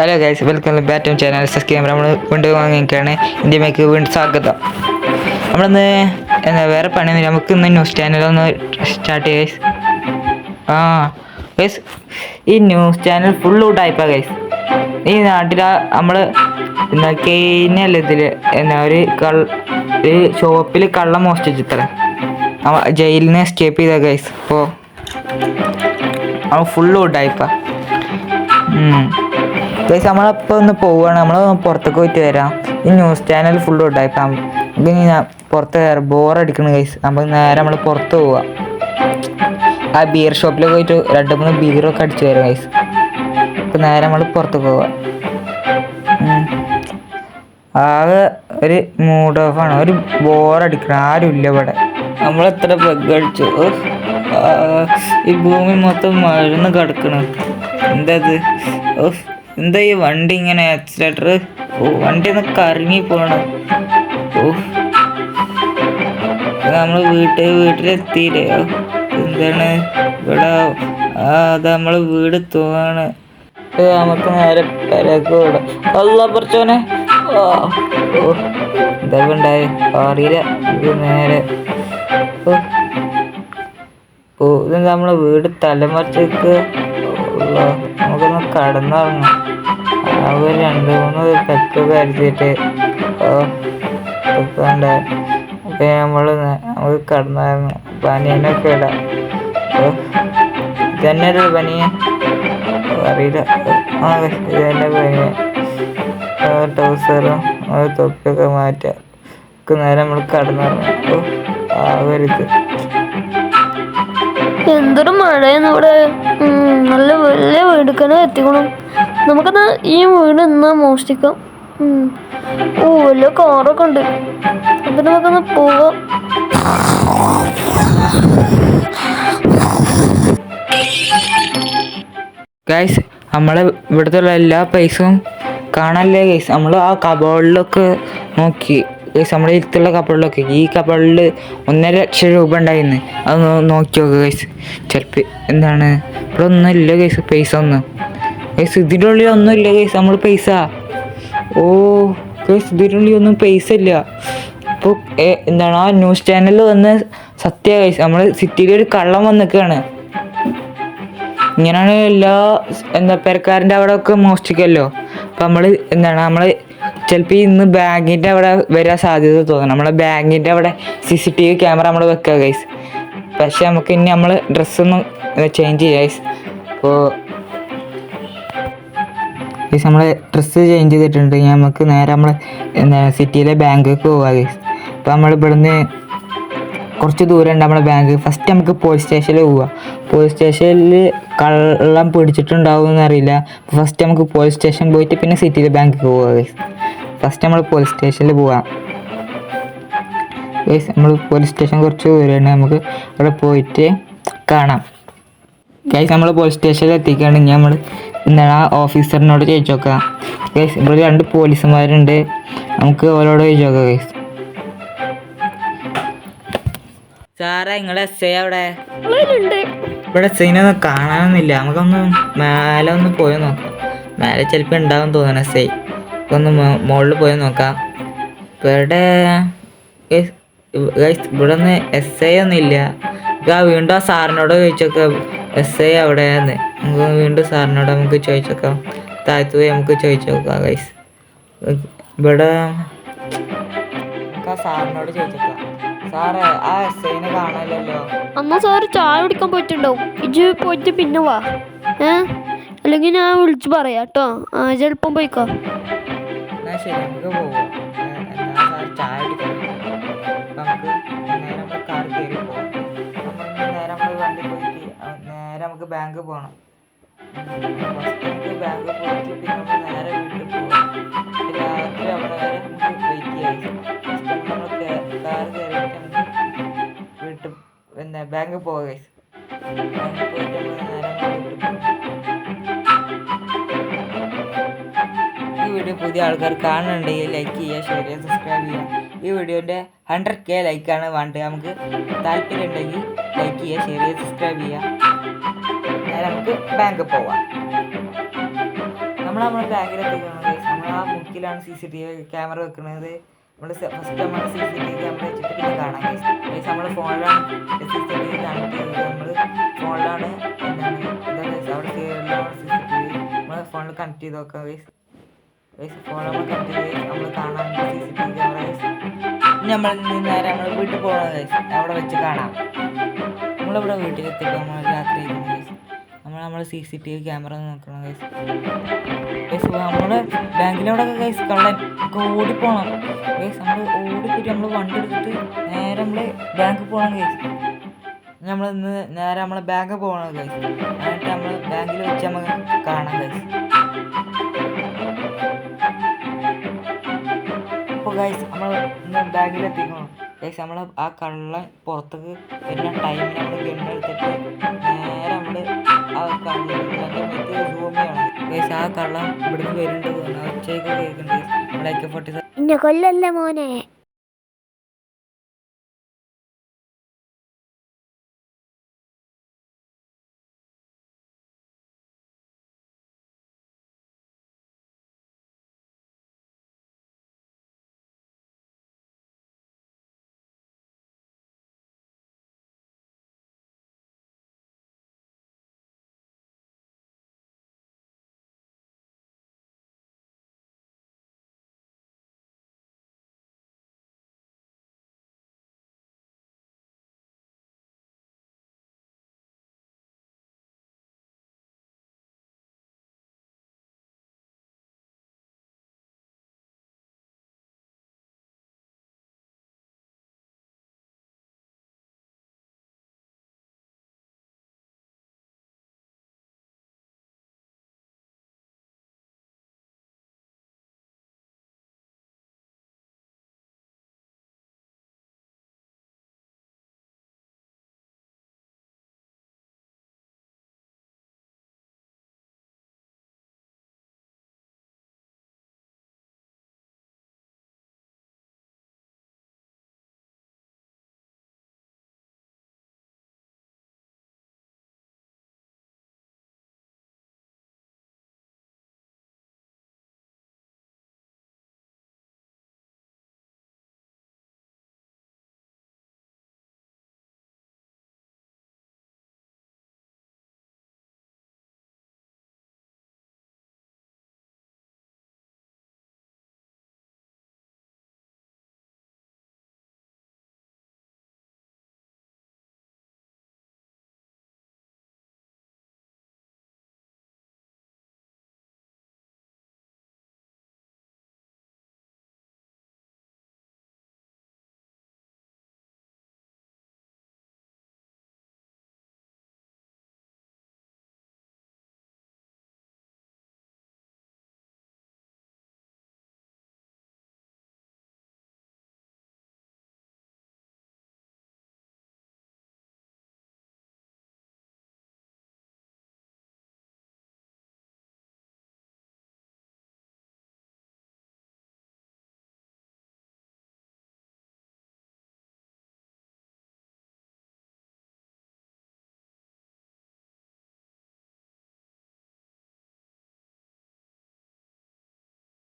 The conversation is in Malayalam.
ഹലോ ഗൈസ് വെൽക്കം ബാറ്റം ചാനൽ. ക്യാമറ നമ്മൾ വാങ്ങിക്കുകയാണ് ഇന്ത്യമേക്ക് വീണ്ടും സ്വാഗതം. നമ്മളിന്ന് എന്താ വേറെ പണിയൊന്നുമില്ല. നമുക്ക് ഇന്ന് ന്യൂസ് ചാനലൊന്ന് സ്റ്റാർട്ട് ചെയ്യാം ആ ഗൈസ് ഈ ന്യൂസ് ചാനൽ ഫുൾ ഔട്ടായിപ്പാ ഗൈസ് ഈ നാട്ടിൽ നമ്മൾ എന്താ കഴിഞ്ഞല്ല ഇതിൽ എന്നാ ഒരു കൾ ഒരു ഷോപ്പിൽ കള്ളം മോഷ്ടിച്ചിത്ര ജയിലിൽ നിന്ന് എസ്കേപ്പ് ചെയ്ത ഗൈസ്. അപ്പോൾ ഫുൾ ഔട്ടായിപ്പാ ഗൈസ് നമ്മളപ്പോൾ ഒന്ന് പോവുകയാണ് നമ്മൾ പുറത്തേക്ക് പോയിട്ട് വരാം. ഈ ന്യൂസ് ചാനൽ ഫുൾ ഉണ്ടായിപ്പം ഇനി പുറത്ത് കയറി ബോറടിക്കണം ഗൈസ് നമ്മൾ നേരെ നമ്മൾ പുറത്ത് പോവാം. ആ ബിയർ ഷോപ്പിൽ പോയിട്ട് രണ്ട് മൂന്ന് ബീറൊക്കെ അടിച്ചു വരാം ഗൈസ് അപ്പം നേരെ നമ്മൾ പുറത്തേക്ക് പോവാം. ആകെ ഒരു മൂഡ് ഓഫ് ആണ്. ഒരു ബോറടിക്കണം ആരും ഇല്ല ഇവിടെ. നമ്മൾ എത്ര ബഗ് അടിച്ചു. ഈ ഭൂമി മൊത്തം മഴന്ന് കിടക്കണം. എന്താ ഇത്? ഉഫ്. എന്താ ഈ വണ്ടി ഇങ്ങനെ ആക്സിലേറ്റർ ഓ വണ്ടി ഒന്ന് കറങ്ങി പോണം. ഓ. നമ്മൾ വീട്ടിൽ വീട്ടിലെത്തിയില്ലേ? എന്താണ്? ഇവിടെ അത് നമ്മൾ വീട് തോന്നാണ് നമുക്ക് നേരെ പെരക്ക് വിടാം അല്ല പറച്ചോനെ. ഓ എന്താ ഉണ്ടായി? അറിയില്ല ഇത് നേരെ ഓ. ഓ ഇത് നമ്മളെ വീട് തലമറിച്ചേക്ക് നമുക്കൊന്ന് കടന്നിറങ്ങാം. ഒരു രണ്ട് മൂന്ന് പെക്ക് കരുതിയിട്ട് ഓ അപ്പോൾ നമ്മൾ നമുക്ക് കടന്നിറങ്ങാം. പനിയനൊക്കെ ഇടാം ഇതന്നെ ഒരു പനിയൻ അറിയില്ല. ആ ഇത് തന്നെ പനിയൻ ട്രൗസറും തൊപ്പിയൊക്കെ മാറ്റുക നേരെ നമ്മൾ കടന്നിറങ്ങാം. ആ ആവരുത് എന്തൊരു മഴയെന്ന് ഇവിടെ നല്ല വലിയ വീടുക്കനെ എത്തിക്കണം. നമുക്കത് ഈ വീട് ഇന്ന് മോഷ്ടിക്കാം. ഓ വലിയ കാറൊക്കെ ഉണ്ട്. അപ്പം നമുക്കൊന്ന് പോവാം ഗൈസ് നമ്മളെ ഇവിടുത്തെ എല്ലാ പൈസയും കാണാനല്ലേ ഗൈസ് നമ്മൾ ആ കബോർഡിലൊക്കെ നോക്കി. നമ്മുടെ അടുത്തുള്ള കപ്പളിലൊക്കെ ഈ കപ്പളിൽ ഒന്നര ലക്ഷം രൂപ ഉണ്ടായിരുന്നു അത് നോക്കി നോക്ക് ഗൈസ് ചിലപ്പോൾ എന്താണ്? ഇവിടെ ഒന്നും ഇല്ല ഗൈസ് പൈസ ഒന്നും. ഗൈസ് ഇതിന്റെ ഉള്ളിൽ ഒന്നും ഇല്ല ഗൈസ് നമ്മൾ പൈസ ഓ ഗൈസ് ഇതിന്റെ ഉള്ളിൽ ഒന്നും പൈസ ഇല്ല. ഇപ്പോൾ എന്താണ് ആ ന്യൂസ് ചാനലിൽ വന്ന് സത്യ ഗൈസ് നമ്മൾ സിറ്റിയിൽ ഒരു കള്ളം വന്നിക്കാണ്. ഇങ്ങനെയാണ് എല്ലാ എന്താ പെരക്കാരന്റെ അവിടെ ഒക്കെ മോഷ്ടിക്കല്ലോ. അപ്പം നമ്മൾ എന്താണ് നമ്മൾ ചിലപ്പോൾ ഇന്ന് ബാങ്കിന്റെ അവിടെ വരാൻ സാധ്യത തോന്നുന്നു നമ്മളെ ബാങ്കിന്റെ അവിടെ C C T V camera നമ്മൾ വെക്കുക ഗൈസ് പക്ഷെ നമുക്ക് ഇനി നമ്മൾ ഡ്രസ്സൊന്നും ചേഞ്ച് ചെയ്യാം ഗൈസ് അപ്പോൾ ഗൈസ് നമ്മൾ ഡ്രസ്സ് ചേഞ്ച് ചെയ്തിട്ടുണ്ട്. ഇനി നമുക്ക് നേരെ നമ്മൾ എന്താ സിറ്റിയിലെ ബാങ്കിലേക്ക് പോവുക ഗൈസ് അപ്പോൾ നമ്മൾ ഇവിടുന്ന് കുറച്ച് ദൂരം ഉണ്ട് നമ്മുടെ ബാങ്ക്. ഫസ്റ്റ് നമുക്ക് പോലീസ് സ്റ്റേഷനിൽ പോവുക പോലീസ് സ്റ്റേഷനിൽ കള്ളം പിടിച്ചിട്ടുണ്ടാവും എന്നറിയില്ല ഫസ്റ്റ് നമുക്ക് പോലീസ് സ്റ്റേഷൻ പോയിട്ട് പിന്നെ സിറ്റിയിലെ ബാങ്കിൽ പോവുക ഫസ്റ്റ് നമ്മൾ പോലീസ് സ്റ്റേഷനിൽ പോവാം. നമ്മൾ പോലീസ് സ്റ്റേഷൻ കുറച്ച് ദൂരമാണ് നമുക്ക് അവിടെ പോയിട്ട് കാണാം. ഗൈസ് നമ്മൾ പോലീസ് സ്റ്റേഷനിൽ എത്തിക്കുകയാണെങ്കിൽ നമ്മൾ എന്താണ് ആ ഓഫീസറിനോട് ചോദിച്ചു നോക്കാം ഗൈസ് ഇവിടെ രണ്ട് പോലീസുമാരുണ്ട് നമുക്ക് അവരോട് ചോദിച്ചു നോക്കാം ഗൈസ് സാറേ നിങ്ങൾ എസ് ഐ അവിടെ? ഇവിടെ സീനൊന്നും കാണാനൊന്നുമില്ല. നമുക്കൊന്ന് മേലെ ഒന്ന് പോയി നോക്കാം. മേലെ ചിലപ്പോൾ ഉണ്ടാവും തോന്നണം എസ് ഐ ഒന്ന് മുകളിൽ പോയി നോക്കാം. ഇവിടെ ഇവിടെ നിന്ന് എസ് ഐ ഒന്നും ഇല്ല ഇപ്പം വീണ്ടും ആ സാറിനോട് ചോദിച്ചേക്കാം. എസ് ഐ അവിടെയാന്ന് നമുക്ക് വീണ്ടും സാറിനോട് നമുക്ക് ചോദിച്ചേക്കാം. താഴ്ത്തു പോയി നമുക്ക് ചോദിച്ചു നോക്കാം ഗൈസ്. ഇവിടെ സാറിനോട് ചോദിച്ചേക്കാം. സാറേ ആ ചായ കുടിക്കാൻ ഇജ് പോയിട്ട് പിന്നെ വാ. ഏ? അല്ലെങ്കിൽ ഞാൻ വിളിച്ചു പറയാം കേട്ടോ. ആ ചിലപ്പം പോയിക്കോ. ശരി നമുക്ക് പോവാം. സാർ ചായ കുടിക്കാൻ അപ്പൊ നമുക്ക് നേരെ നമ്മുടെ കാർ കയറി പോവാം നേരെ നമ്മൾ വണ്ടി പോയിട്ട് നേരെ നമുക്ക് ബാങ്ക് പോകണം ഫസ്റ്റ് ബാങ്ക് പോയിട്ട് പിന്നെ നമ്മൾ നേരെ വീട്ടിൽ പോവാം. രാത്രി അവിടെ വരെ നമുക്ക് വെയിറ്റ് ചെയ്യാം ഫസ്റ്റ് നമ്മൾ കാർ കയറിയിട്ട് വീട്ടിൽ പിന്നെ ബാങ്ക് പോവാം ഗൈസ് ബാങ്കിൽ പോയിട്ട് നമ്മൾ നേരെ വീട്ടിൽ വീഡിയോ പുതിയ ആൾക്കാർ കാണുന്നുണ്ടെങ്കിൽ ലൈക്ക് ചെയ്യുക ഷെയർ ചെയ്യുക സബ്സ്ക്രൈബ് ചെയ്യുക. ഈ വീഡിയോന്റെ ഹൺഡ്രഡ് കെ ലൈക്കാണ് വേണ്ടത്. നമുക്ക് താല്പര്യം ഉണ്ടെങ്കിൽ ലൈക്ക് ചെയ്യുക ഷെയർ ചെയ്യുക സബ്സ്ക്രൈബ് ചെയ്യുക. നമുക്ക് ബാങ്കിൽ പോവാം. നമ്മൾ നമ്മുടെ ബാങ്കിലെത്തിക്കുന്നത് നമ്മൾ ആ മുക്കിലാണ് C C T V camera വെക്കുന്നത് നമ്മൾ ഫസ്റ്റ് നമ്മൾ C C T V camera വെച്ചിട്ട് പിന്നെ കാണാം. നമ്മൾ ഫോണിലാണ് സി സി ടി വി കാണിക്കുന്നത് നമ്മൾ ഫോണിലാണ് എന്താണ് എന്താ ഗൈസ് അവിടെ സി സി ടി വി നമ്മൾ ഫോണിൽ കണക്ട് ചെയ്ത് നോക്കാം ഫോൺ നമ്മൾ ചെയ്ത് നമ്മൾ കാണാൻ സി സി ടി നമ്മൾ നേരെ നമ്മൾ വീട്ടിൽ പോകണം അവിടെ വെച്ച് കാണാം. നമ്മളിവിടെ വീട്ടിലെത്തിയിട്ട് നമ്മൾ രാത്രി നമ്മൾ നമ്മൾ C C T V camera നോക്കണം ഗൈസ് നമ്മൾ ബാങ്കിലവിടെ ഗൈസ് കള്ളൻ ഒക്കെ ഓടിപ്പോണം. ഗൈസ് നമ്മൾ ഓടിപ്പോയിട്ട് നമ്മൾ വണ്ടി എടുത്തിട്ട് നേരെ നമ്മൾ ബാങ്കിൽ പോകണം ഗൈസ് നമ്മൾ ഇന്ന് നേരെ നമ്മളെ ബാങ്ക് പോകണം ഗൈസ് എന്നിട്ട് നമ്മൾ ബാങ്കിൽ വെച്ച് നമുക്ക് കാണാം ഗൈസ് അപ്പോൾ ഗൈസ് നമ്മൾ ഇന്ന് ബാഗിലെത്തിക്കണം ഗൈസ് നമ്മൾ ആ കള്ള പുറത്തേക്ക് വരുന്ന ടൈമിൽ നമ്മൾ ഗണ്ണെടുത്തിട്ട് നേരെ നമ്മൾ ആ മെത്ത് സൂം ഗൈസ് ആ കള്ള ഇവിടുന്ന് വരുന്നുണ്ട്. ഒച്ചയൊക്കെ കേൾക്കുന്നുണ്ട്. നമ്മളൊക്കെ പൊട്ടി ഇന്നെ കൊല്ലല്ല മോനെ?